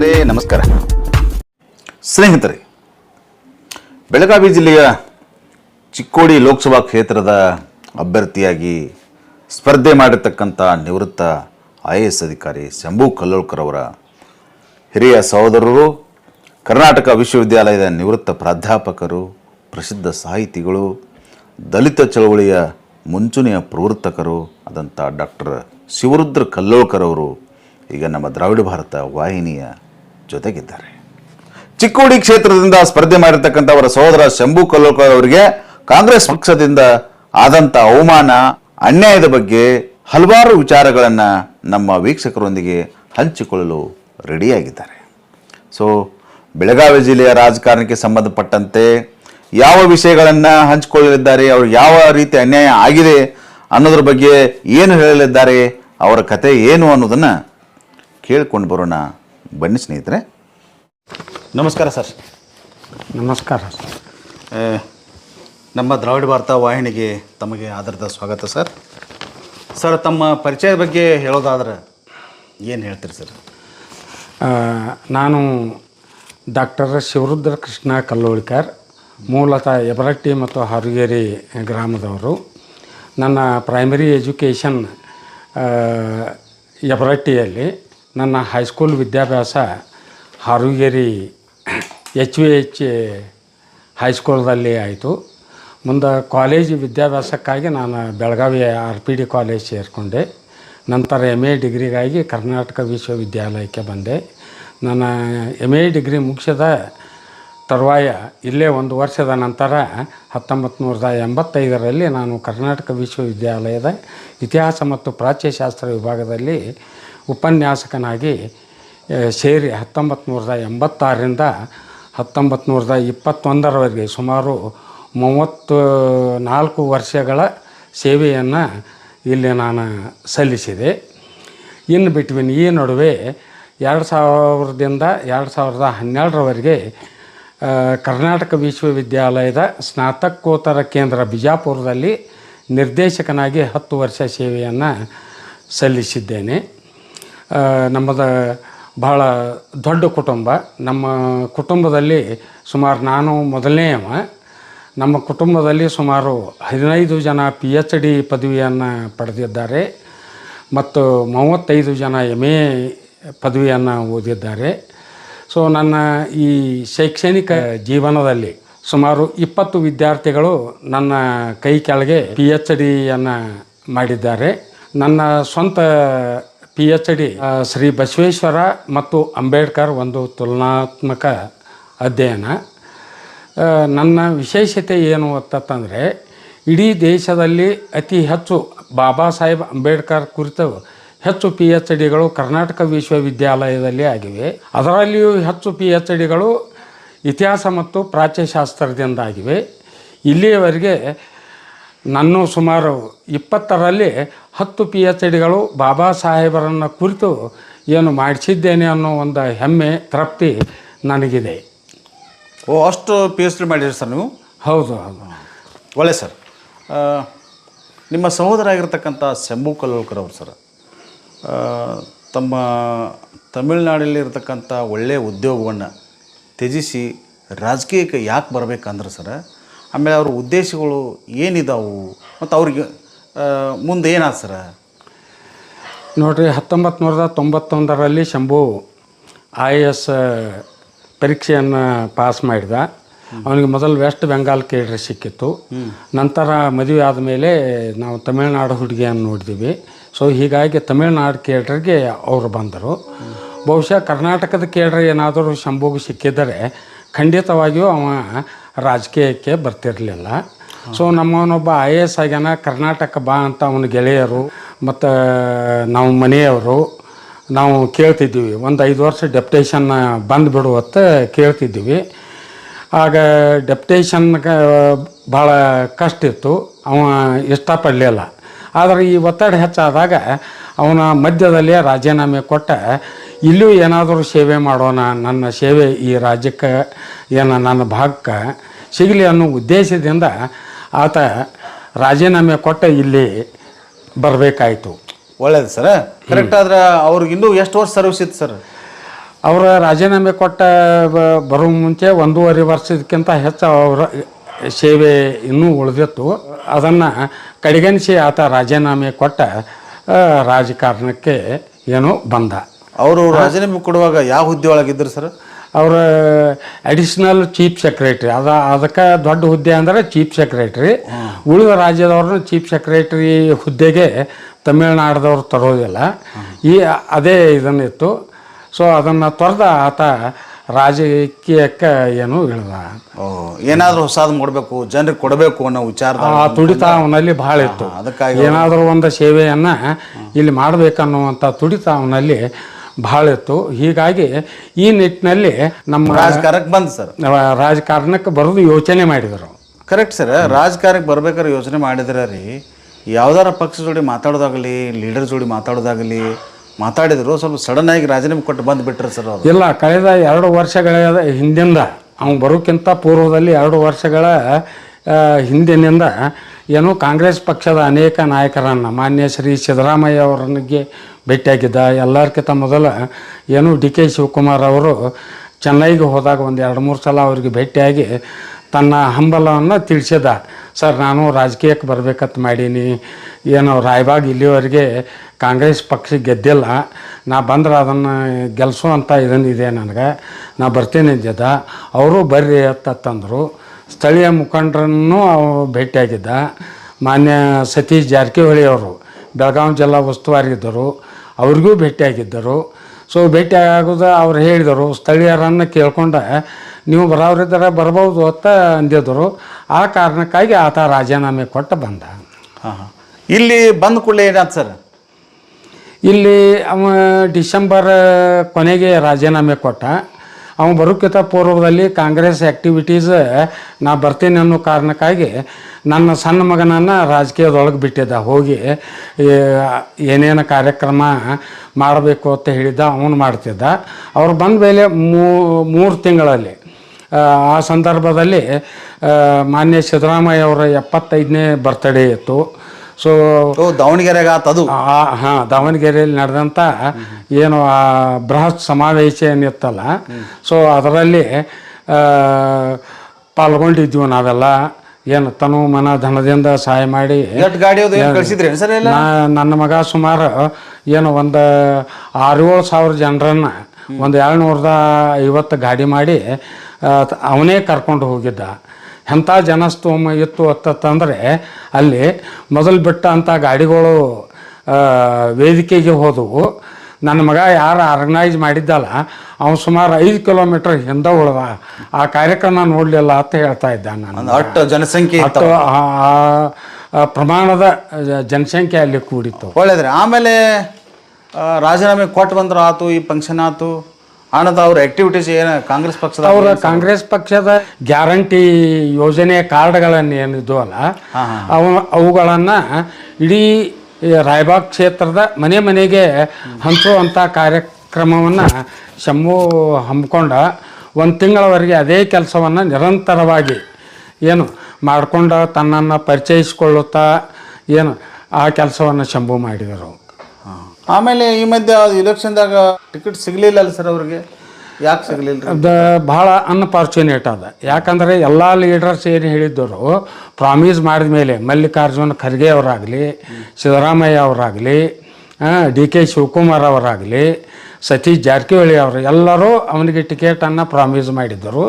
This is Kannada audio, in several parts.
ಸ್ನೇಹಿತರೆ, ನಮಸ್ಕಾರ. ಸ್ನೇಹಿತರೆ, ಬೆಳಗಾವಿ ಜಿಲ್ಲೆಯ ಚಿಕ್ಕೋಡಿ ಲೋಕಸಭಾ ಕ್ಷೇತ್ರದ ಅಭ್ಯರ್ಥಿಯಾಗಿ ಸ್ಪರ್ಧೆ ಮಾಡಿರ್ತಕ್ಕಂಥ ನಿವೃತ್ತ ಐ ಅಧಿಕಾರಿ ಶಂಭು ಕಲ್ಲೋಳ್ಕರ್ ಅವರ ಹಿರಿಯ ಸಹೋದರರು, ಕರ್ನಾಟಕ ವಿಶ್ವವಿದ್ಯಾಲಯದ ನಿವೃತ್ತ ಪ್ರಾಧ್ಯಾಪಕರು, ಪ್ರಸಿದ್ಧ ಸಾಹಿತಿಗಳು, ದಲಿತ ಚಳವಳಿಯ ಮುಂಚೂಣಿಯ ಪ್ರವರ್ತಕರು ಆದಂಥ ಡಾಕ್ಟರ್ ಶಿವರುದ್ರ ಕಲ್ಲೋಳ್ಕರ್ ಅವರು, ಈಗ ನಮ್ಮ ದ್ರಾವಿಡ ಭಾರತ ವಾಹಿನಿಯ ಜೊತೆಗಿದ್ದಾರೆ. ಚಿಕ್ಕೋಡಿ ಕ್ಷೇತ್ರದಿಂದ ಸ್ಪರ್ಧೆ ಮಾಡಿರ್ತಕ್ಕಂಥ ಅವರ ಸಹೋದರ ಶಂಭು ಕಲ್ಲೋಳ್ಕರ್ ಅವರಿಗೆ ಕಾಂಗ್ರೆಸ್ ಪಕ್ಷದಿಂದ ಆದಂಥ ಅವಮಾನ, ಅನ್ಯಾಯದ ಬಗ್ಗೆ ಹಲವಾರು ವಿಚಾರಗಳನ್ನು ನಮ್ಮ ವೀಕ್ಷಕರೊಂದಿಗೆ ಹಂಚಿಕೊಳ್ಳಲು ರೆಡಿಯಾಗಿದ್ದಾರೆ. ಸೊ ಬೆಳಗಾವಿ ಜಿಲ್ಲೆಯ ರಾಜಕಾರಣಕ್ಕೆ ಸಂಬಂಧಪಟ್ಟಂತೆ ಯಾವ ವಿಷಯಗಳನ್ನು ಹಂಚಿಕೊಳ್ಳಲಿದ್ದಾರೆ, ಅವರು ಯಾವ ರೀತಿ ಅನ್ಯಾಯ ಆಗಿದೆ ಅನ್ನೋದ್ರ ಬಗ್ಗೆ ಏನು ಹೇಳಲಿದ್ದಾರೆ, ಅವರ ಕತೆ ಏನು ಅನ್ನೋದನ್ನು ಕೇಳ್ಕೊಂಡು ಬರೋಣ ಬನ್ನಿ ಸ್ನೇಹಿತರೆ. ನಮಸ್ಕಾರ ಸರ್. ನಮಸ್ಕಾರ. ನಮ್ಮ ದ್ರಾವಿಡ ಭಾರತ ವಾಹಿನಿಗೆ ತಮಗೆ ಆಧಾರದ ಸ್ವಾಗತ ಸರ್. ಸರ್ ತಮ್ಮ ಪರಿಚಯದ ಬಗ್ಗೆ ಹೇಳೋದಾದ್ರೆ ಏನು ಹೇಳ್ತೀರಿ ಸರ್? ನಾನು ಡಾಕ್ಟರ್ ಶಿವರುದ್ರ ಕೃಷ್ಣ ಕಲ್ಲೋಳ್ಕರ್ ಮೂಲತಃ ಯಬರಟ್ಟಿ ಮತ್ತು ಹಾರುಗೇರಿ ಗ್ರಾಮದವರು. ನನ್ನ ಪ್ರೈಮರಿ ಎಜುಕೇಷನ್ ಎಬರಟ್ಟಿಯಲ್ಲಿ. ಯಬರಟ್ಟಿಯಲ್ಲಿ ನನ್ನ ಹೈಸ್ಕೂಲ್ ವಿದ್ಯಾಭ್ಯಾಸ ಹಾರುಗೇರಿ ಎಚ್ ವಿ ಎಚ್ ಹೈಸ್ಕೂಲ್ದಲ್ಲಿ ಆಯಿತು. ಮುಂದೆ ಕಾಲೇಜ್ ವಿದ್ಯಾಭ್ಯಾಸಕ್ಕಾಗಿ ನಾನು Belagavi R P D college ಸೇರಿಕೊಂಡೆ. ನಂತರ ಎಂ ಎ ಡಿಗ್ರಿಗಾಗಿ ಕರ್ನಾಟಕ ವಿಶ್ವವಿದ್ಯಾಲಯಕ್ಕೆ ಬಂದೆ. ನನ್ನ ಎಂ ಎ ಡಿಗ್ರಿ ಮುಗಿಸಿದ ತರುವಾಯ ಇಲ್ಲೇ ಒಂದು ವರ್ಷದ ನಂತರ ಹತ್ತೊಂಬತ್ತು ನೂರದ ಎಂಬತ್ತೈದರಲ್ಲಿ ನಾನು ಕರ್ನಾಟಕ ವಿಶ್ವವಿದ್ಯಾಲಯದ ಇತಿಹಾಸ ಮತ್ತು ಪ್ರಾಚ್ಯಶಾಸ್ತ್ರ ವಿಭಾಗದಲ್ಲಿ ಉಪನ್ಯಾಸಕನಾಗಿ ಸೇರಿ ಹತ್ತೊಂಬತ್ತು ನೂರದ ಎಂಬತ್ತಾರರಿಂದ ಹತ್ತೊಂಬತ್ತು ನೂರದ ಇಪ್ಪತ್ತೊಂದರವರೆಗೆ ಸುಮಾರು ಮೂವತ್ತು, ನಾಲ್ಕು ವರ್ಷಗಳ ಸೇವೆಯನ್ನು ಇಲ್ಲಿ ನಾನು ಸಲ್ಲಿಸಿದೆ. ಇನ್ನು ಬಿಟ್ವೀನ್ ಈ ನಡುವೆ ಎರಡು ಸಾವಿರದಿಂದ ಎರಡು ಸಾವಿರದ ಹನ್ನೆರಡರವರೆಗೆ ಕರ್ನಾಟಕ ವಿಶ್ವವಿದ್ಯಾಲಯದ ಸ್ನಾತಕೋತ್ತರ ಕೇಂದ್ರ ಬಿಜಾಪುರದಲ್ಲಿ ನಿರ್ದೇಶಕನಾಗಿ ಹತ್ತು ವರ್ಷ ಸೇವೆಯನ್ನು ಸಲ್ಲಿಸಿದ್ದೇನೆ. ನಮ್ಮದು ಭಾಳ ದೊಡ್ಡ ಕುಟುಂಬ. ನಮ್ಮ ಕುಟುಂಬದಲ್ಲಿ ಸುಮಾರು ನಾನು ಮೊದಲನೆಯವ ನಮ್ಮ ಕುಟುಂಬದಲ್ಲಿ ಸುಮಾರು ಹದಿನೈದು ಜನ ಪಿ ಎಚ್ ಡಿ ಪದವಿಯನ್ನು ಪಡೆದಿದ್ದಾರೆ ಮತ್ತು ಮೂವತ್ತೈದು ಜನ ಎಂ ಎ ಪದವಿಯನ್ನು ಓದಿದ್ದಾರೆ. ಸೊ ನನ್ನ ಈ ಶೈಕ್ಷಣಿಕ ಜೀವನದಲ್ಲಿ ಸುಮಾರು ಇಪ್ಪತ್ತು ವಿದ್ಯಾರ್ಥಿಗಳು ನನ್ನ ಕೈ ಕೆಳಗೆ ಪಿ ಎಚ್ ಡಿಯನ್ನು ಮಾಡಿದ್ದಾರೆ. ನನ್ನ ಸ್ವಂತ P H D Shri Basaveshwara ಮತ್ತು ಅಂಬೇಡ್ಕರ್ ಒಂದು ತುಲನಾತ್ಮಕ ಅಧ್ಯಯನ. ನನ್ನ ವಿಶೇಷತೆ ಏನು ಅಂತಂದರೆ, ಇಡೀ ದೇಶದಲ್ಲಿ ಅತಿ ಹೆಚ್ಚು ಬಾಬಾ ಸಾಹೇಬ್ ಅಂಬೇಡ್ಕರ್ ಕುರಿತು ಹೆಚ್ಚು ಪಿ ಎಚ್ ಡಿಗಳು ಕರ್ನಾಟಕ ವಿಶ್ವವಿದ್ಯಾಲಯದಲ್ಲಿ ಆಗಿವೆ. ಅದರಲ್ಲಿಯೂ ಹೆಚ್ಚು ಪಿ ಎಚ್ ಡಿಗಳು ಇತಿಹಾಸ ಮತ್ತು ಪ್ರಾಚ್ಯಶಾಸ್ತ್ರದಿಂದಾಗಿವೆ. ಇಲ್ಲಿಯವರೆಗೆ ನಾನು ಸುಮಾರು ಇಪ್ಪತ್ತರಲ್ಲಿ ಹತ್ತು ಪಿ ಎಚ್ ಡಿಗಳು ಬಾಬಾ ಸಾಹೇಬರನ್ನು ಕುರಿತು ಏನು ಮಾಡಿಸಿದ್ದೇನೆ ಅನ್ನೋ ಒಂದು ಹೆಮ್ಮೆ ತೃಪ್ತಿ ನನಗಿದೆ. ಓ ಅಷ್ಟು ಪಿ ಎಚ್ ಡಿ ಮಾಡಿರಿ ಸರ್ ನೀವು? ಹೌದು ಹೌದು. ಒಳ್ಳೆ ಸರ್. ನಿಮ್ಮ ಸಹೋದರ ಆಗಿರ್ತಕ್ಕಂಥ ಶಂಭು ಕಲ್ಲೋಳ್ಕರ್ ಅವರು ಸರ್. ತಮ್ಮ ತಮಿಳುನಾಡಲ್ಲಿ ಇರತಕ್ಕಂಥ ಒಳ್ಳೆಯ ಉದ್ಯೋಗವನ್ನು ತ್ಯಜಿಸಿ ರಾಜಕೀಯಕ್ಕೆ ಯಾಕೆ ಬರಬೇಕಂದ್ರೆ ಸರ್ ಆಮೇಲೆ ಅವ್ರ ಉದ್ದೇಶಗಳು ಏನಿದಾವು? ಮತ್ತು ಅವ್ರಿಗೆ ಮುಂದೆ ಏನಾದ ಸರ? ನೋಡಿರಿ ಹತ್ತೊಂಬತ್ತು ನೂರದ ತೊಂಬತ್ತೊಂದರಲ್ಲಿ ಶಂಭು ಐ ಎ ಎಸ್ ಪರೀಕ್ಷೆಯನ್ನು ಪಾಸ್ ಮಾಡಿದ. ಅವನಿಗೆ ಮೊದಲು ವೆಸ್ಟ್ ಬೆಂಗಾಲ್ ಕೇಡ್ರಿ ಸಿಕ್ಕಿತ್ತು. ನಂತರ ಮದುವೆ ಆದಮೇಲೆ ನಾವು ತಮಿಳುನಾಡು ಹುಡುಗಿಯನ್ನು ನೋಡಿದ್ವಿ. ಸೊ ಹೀಗಾಗಿ ತಮಿಳುನಾಡು ಕೇಡ್ರಿಗೆ ಅವರು ಬಂದರು. ಬಹುಶಃ ಕರ್ನಾಟಕದ ಕೇಳ್ರಿ ಏನಾದರೂ ಶಂಭುಗೆ ಸಿಕ್ಕಿದರೆ ಖಂಡಿತವಾಗಿಯೂ ಅವ ರಾಜಕೀಯಕ್ಕೆ ಬರ್ತಿರಲಿಲ್ಲ. ಸೊ ನಮ್ಮವನೊಬ್ಬ ಐ ಎ ಎಸ್ ಆಗ್ಯಾನ, ಕರ್ನಾಟಕ ಬಾ ಅಂತ ಅವನ ಗೆಳೆಯರು, ಮತ್ತು ನಾವು ಮನೆಯವರು, ನಾವು ಕೇಳ್ತಿದ್ದೀವಿ. ಒಂದು ಐದು ವರ್ಷ ಡೆಪ್ಟೇಷನ್ ಬಂದು ಅಂತ ಕೇಳ್ತಿದ್ದೀವಿ. ಆಗ ಡೆಪ್ಟೇಷನ್ಗೆ ಭಾಳ ಕಷ್ಟ ಇತ್ತು. ಅವ ಇಷ್ಟಪಡಲಿಲ್ಲ. ಆದರೆ ಈ ಒತ್ತಡ ಹೆಚ್ಚಾದಾಗ ಅವನ ಮಧ್ಯದಲ್ಲಿ ರಾಜೀನಾಮೆ ಕೊಟ್ಟ ಇಲ್ಲೂ ಏನಾದರೂ ಸೇವೆ ಮಾಡೋಣ ನನ್ನ ಸೇವೆ ಈ ರಾಜ್ಯಕ್ಕೆ ಏನು ನನ್ನ ಭಾಗಕ್ಕೆ ಸಿಗಲಿ ಅನ್ನೋ ಉದ್ದೇಶದಿಂದ ಆತ ರಾಜೀನಾಮೆ ಕೊಟ್ಟ ಇಲ್ಲಿ ಬರಬೇಕಾಯಿತು. ಒಳ್ಳೇದು ಸರ್. ಕರೆಕ್ಟ್ ಆದ್ರೆ ಅವ್ರಿಗೆ ಇನ್ನೂ ಎಷ್ಟು ವರ್ಷ ಸರ್ವಿಸ್ ಇತ್ತು ಸರ್? ಅವರ ರಾಜೀನಾಮೆ ಕೊಟ್ಟ ಬ- ಬರೋ ಮುಂಚೆ ಒಂದೂವರೆ ವರ್ಷದಕ್ಕಿಂತ ಹೆಚ್ಚು ಅವರ ಸೇವೆ ಇನ್ನೂ ಉಳಿದಿತ್ತು. ಅದನ್ನು ಕಡೆಗಣಿಸಿ ಆತ ರಾಜೀನಾಮೆ ಕೊಟ್ಟ ರಾಜಕಾರಣಕ್ಕೆ ಏನೋ ಬಂದ. ಅವರು ರಾಜೀನಾಮೆ ಕೊಡುವಾಗ ಯಾವ ಹುದ್ದೆ ಒಳಗಿದ್ದರು ಸರ್? ಅವರ ಅಡಿಷನಲ್ ಚೀಫ್ ಸೆಕ್ರೆಟ್ರಿ ಅದ ಅದಕ್ಕೆ ದೊಡ್ಡ ಹುದ್ದೆ ಅಂದರೆ ಚೀಫ್ ಸೆಕ್ರೆಟ್ರಿ ಉಳಿದ ರಾಜ್ಯದವ್ರನ್ನ ಚೀಫ್ ಸೆಕ್ರೆಟ್ರಿ ಹುದ್ದೆಗೆ ತಮಿಳ್ನಾಡದವ್ರು ತರೋದಿಲ್ಲ. ಈ ಅದೇ ಇದನ್ನಿತ್ತು. ಸೊ ಅದನ್ನು ತೊರೆದ ಆತ ರಾಜಕೀಯಕ್ಕೆ ಏನು ಇಳಿದ ಏನಾದ್ರೂ ಏನಾದರೂ ಹೊಸಾದ್ ಮಾಡಬೇಕು ಜನರಿಗೆ ಕೊಡಬೇಕು ಅನ್ನೋ ವಿಚಾರ ಆ ತುಡಿತ ಅವನಲ್ಲಿ ಭಾಳ ಇತ್ತು. ಅದಕ್ಕಾಗಿ ಏನಾದರೂ ಒಂದು ಸೇವೆಯನ್ನು ಇಲ್ಲಿ ಮಾಡಬೇಕನ್ನುವಂಥ ತುಡಿತ ಅವನಲ್ಲಿ ಭಾಳ ಇತ್ತು. ಹೀಗಾಗಿ ಈ ನಿಟ್ಟಿನಲ್ಲಿ ನಮ್ಮ ರಾಜಕಾರಣಕ್ಕೆ ಬಂದ್ ಸರ್. ರಾಜಕಾರಣಕ್ಕೆ ಬರೋದು ಯೋಚನೆ ಮಾಡಿದರು. ಕರೆಕ್ಟ್ ಸರ್ ರಾಜಕಾರಣಕ್ಕೆ ಬರ್ಬೇಕಾದ್ರೆ ಯೋಚನೆ ಮಾಡಿದ್ರೆ ರೀ ಯಾವ್ದಾರ ಪಕ್ಷ ಜೋಡಿ ಮಾತಾಡೋದಾಗಲಿ ಲೀಡರ್ ಜೋಡಿ ಮಾತಾಡೋದಾಗಲಿ ಮಾತಾಡಿದ್ರು, ಸ್ವಲ್ಪ ಸಡನ್ ಆಗಿ ರಾಜೀನಾಮೆ ಕೊಟ್ಟು ಬಂದು ಬಿಟ್ರು ಸರ್ ಇಲ್ಲ, ಕಳೆದ ಎರಡು ವರ್ಷಗಳ ಹಿಂದಿಂದ, ಅವ್ನು ಬರೋಕ್ಕಿಂತ ಪೂರ್ವದಲ್ಲಿ ಎರಡು ವರ್ಷಗಳ ಹಿಂದಿನಿಂದ ಏನು ಕಾಂಗ್ರೆಸ್ ಪಕ್ಷದ ಅನೇಕ ನಾಯಕರನ್ನು, ಮಾನ್ಯ ಶ್ರೀ ಸಿದ್ದರಾಮಯ್ಯ ಅವರನಿಗೆ ಭೇಟಿಯಾಗಿದ್ದ ಎಲ್ಲರಿಗಿಂತ ಮೊದಲ ಏನು ಡಿ ಕೆ ಶಿವಕುಮಾರ್ ಅವರು ಚೆನ್ನೈಗೆ ಹೋದಾಗ ಒಂದು ಎರಡು ಮೂರು ಸಲ ಅವರಿಗೆ ಭೇಟಿಯಾಗಿ ತನ್ನ ಹಂಬಲವನ್ನು ತಿಳಿಸಿದ. ಸರ್, ನಾನು ರಾಜಕೀಯಕ್ಕೆ ಬರಬೇಕಂತ ಮಾಡೀನಿ. ಏನು ರಾಯಬಾಗ್ ಇಲ್ಲಿವರೆಗೆ ಕಾಂಗ್ರೆಸ್ ಪಕ್ಷ ಗೆದ್ದಿಲ್ಲ. ನಾ ಬಂದ್ರೆ ಅದನ್ನು ಗೆಲ್ಲಿಸುವಂಥ ಇದನ್ನಿದೆ ನನಗೆ. ನಾ ಬರ್ತೀನಿ ಅಂದಿದ್ದ. ಅವರು ಬರ್ರಿ ಅಂತ ತಂದರು. ಸ್ಥಳೀಯ ಮುಖಂಡರನ್ನು ಭೇಟಿಯಾಗಿದ್ದ. ಮಾನ್ಯ ಸತೀಶ್ ಜಾರಕಿಹೊಳಿ ಅವರು ಬೆಳಗಾವಿ ಜಿಲ್ಲಾ ಉಸ್ತುವಾರಿ ಇದ್ದರು ಅವ್ರಿಗೂ ಭೇಟಿಯಾಗಿದ್ದರು. ಸೊ ಭೇಟಿ ಅವ್ರು ಹೇಳಿದರು. ಸ್ಥಳೀಯರನ್ನು ಕೇಳ್ಕೊಂಡ ನೀವು ಬರೋರಿದ್ದಾರೆ ಬರ್ಬೋದು ಅಂತ ಅಂದಿದ್ರು. ಆ ಕಾರಣಕ್ಕಾಗಿ ಆತ ರಾಜೀನಾಮೆ ಕೊಟ್ಟು ಬಂದ. ಹಾಂ ಹಾಂ. ಇಲ್ಲಿ ಬಂದ ಕೂಡಲೇ ಏನಾಯ್ತು ಸರ್? ಇಲ್ಲಿ ಅವ ಡಿಸೆಂಬರ್ ಕೊನೆಗೆ ರಾಜೀನಾಮೆ ಕೊಟ್ಟ. ಅವ ಬರೋಕ್ಕಿಂತ ಪೂರ್ವದಲ್ಲಿ ಕಾಂಗ್ರೆಸ್ ಆ್ಯಕ್ಟಿವಿಟೀಸ್ ನಾ ಬರ್ತೀನಿ ಅನ್ನೋ ಕಾರಣಕ್ಕಾಗಿ ನನ್ನ ಸಣ್ಣ ಮಗನನ್ನು ರಾಜಕೀಯದೊಳಗೆ ಬಿಟ್ಟಿದ್ದ. ಹೋಗಿ ಏನೇನು ಕಾರ್ಯಕ್ರಮ ಮಾಡಬೇಕು ಅಂತ ಹೇಳಿದ್ದ ಅವನು ಮಾಡ್ತಿದ್ದ. ಅವ್ರು ಬಂದ ಮೇಲೆ ಮೂರು ತಿಂಗಳಲ್ಲಿ ಆ, ಸಂದರ್ಭದಲ್ಲಿ ಮಾನ್ಯ ಸಿದ್ದರಾಮಯ್ಯ ಅವರ ಎಪ್ಪತ್ತೈದನೇ ಬರ್ತಡೇ ಇತ್ತು. ಸೊ ದಾವಣಗೆರೆ ದಾವಣಗೆರೆಗೆ ಹಾ ಅದು ಹಾಂ ದಾವಣಗೆರೆಯಲ್ಲಿ ನಡೆದಂಥ ಏನು ಆ ಬೃಹತ್ ಸಮಾವೇಶ ಏನಿತ್ತಲ್ಲ ಸೊ ಅದರಲ್ಲಿ ಪಾಲ್ಗೊಂಡಿದ್ವಿ ನಾವೆಲ್ಲ. ಏನು ತನು ಮನ ಧನದಿಂದ ಸಹಾಯ ಮಾಡಿ ಗಾಡಿ ನನ್ನ ಮಗ ಸುಮಾರು ಏನು ಒಂದು ಆರು ಏಳು ಸಾವಿರ ಜನರನ್ನ ಒಂದು ನೂರದ ಐವತ್ತು ಗಾಡಿ ಮಾಡಿ ಅವನೇ ಕರ್ಕೊಂಡು ಹೋಗಿದ್ದ. ಎಂಥ ಜನಸ್ತೋಮ ಇತ್ತು ಅಂತಂದರೆ ಅಲ್ಲಿ ಮೊದಲು ಬಿಟ್ಟ ಅಂಥ ಗಾಡಿಗಳು ವೇದಿಕೆಗೆ ಹೋದವು. ನನ್ನ ಮಗ ಯಾರು ಆರ್ಗನೈಸ್ ಮಾಡಿದ್ದಲ್ಲ ಅವನು ಸುಮಾರು ಐದು ಕಿಲೋಮೀಟರ್ ಹಿಂದೆ ಉಳ್ದ. ಆ ಕಾರ್ಯಕ್ರಮ ನೋಡಲಿಲ್ಲ ಅಂತ ಹೇಳ್ತಾ ಇದ್ದ ನಾನು ಅಷ್ಟು ಜನಸಂಖ್ಯೆ ಇತ್ತು. ಅಷ್ಟು ಆ- ಪ್ರಮಾಣದ ಜನಸಂಖ್ಯೆ ಅಲ್ಲಿ ಕೂಡಿತ್ತು. ಒಳ್ಳೇದ್ರಿ. ಆಮೇಲೆ ರಾಜೀನಾಮೆ ಕೊಟ್ಟು ಬಂದ್ರೆ ಆತು ಈ ಫಂಕ್ಷನ್ ಆತು. ಅನ್ನದ ಅವ್ರ ಆಕ್ಟಿವಿಟೀಸ್ ಏನು ಕಾಂಗ್ರೆಸ್ ಪಕ್ಷದ ಅವರ ಕಾಂಗ್ರೆಸ್ ಪಕ್ಷದ ಗ್ಯಾರಂಟಿ ಯೋಜನೆ ಕಾರ್ಡ್ಗಳನ್ನು ಏನಿದ್ವಲ್ಲ ಅವ ಅವುಗಳನ್ನು ಇಡೀ ರಾಯಬಾಗ್ ಕ್ಷೇತ್ರದ ಮನೆ ಮನೆಗೆ ಹಂಚುವಂಥ ಕಾರ್ಯಕ್ರಮವನ್ನು ಶಂಭು ಹಮ್ಮಿಕೊಂಡ ಒಂದು ತಿಂಗಳವರೆಗೆ ಅದೇ ಕೆಲಸವನ್ನು ನಿರಂತರವಾಗಿ ಏನು ಮಾಡಿಕೊಂಡ ತನ್ನನ್ನು ಪರಿಚಯಿಸಿಕೊಳ್ಳುತ್ತಾ ಏನು ಆ ಕೆಲಸವನ್ನು ಶಂಭು ಮಾಡಿದರು. ಆಮೇಲೆ ಈ ಮಧ್ಯೆ ಇಲೆಕ್ಷನ್ದಾಗ ಟಿಕೆಟ್ ಸಿಗಲಿಲ್ಲ ಅಲ್ಲ ಸರ್ ಅವ್ರಿಗೆ. ಯಾಕೆ ಸಿಗಲಿಲ್ಲ ಅದು ಭಾಳ ಅನ್ಫಾರ್ಚುನೇಟ್ ಅದ. ಯಾಕಂದರೆ ಎಲ್ಲ ಲೀಡರ್ಸ್ ಏನು ಹೇಳಿದ್ದರು ಪ್ರಾಮಿಸ್ ಮಾಡಿದ ಮೇಲೆ ಮಲ್ಲಿಕಾರ್ಜುನ ಖರ್ಗೆ ಅವರಾಗಲಿ, ಸಿದ್ದರಾಮಯ್ಯ ಅವರಾಗಲಿ ಡಿ ಕೆ ಶಿವಕುಮಾರ್ ಅವರಾಗಲಿ, ಸತೀಶ್ ಜಾರಕಿಹೊಳಿ ಅವರು ಎಲ್ಲರೂ ಅವನಿಗೆ ಟಿಕೆಟನ್ನು ಪ್ರಾಮಿಸ್ ಮಾಡಿದ್ದರು.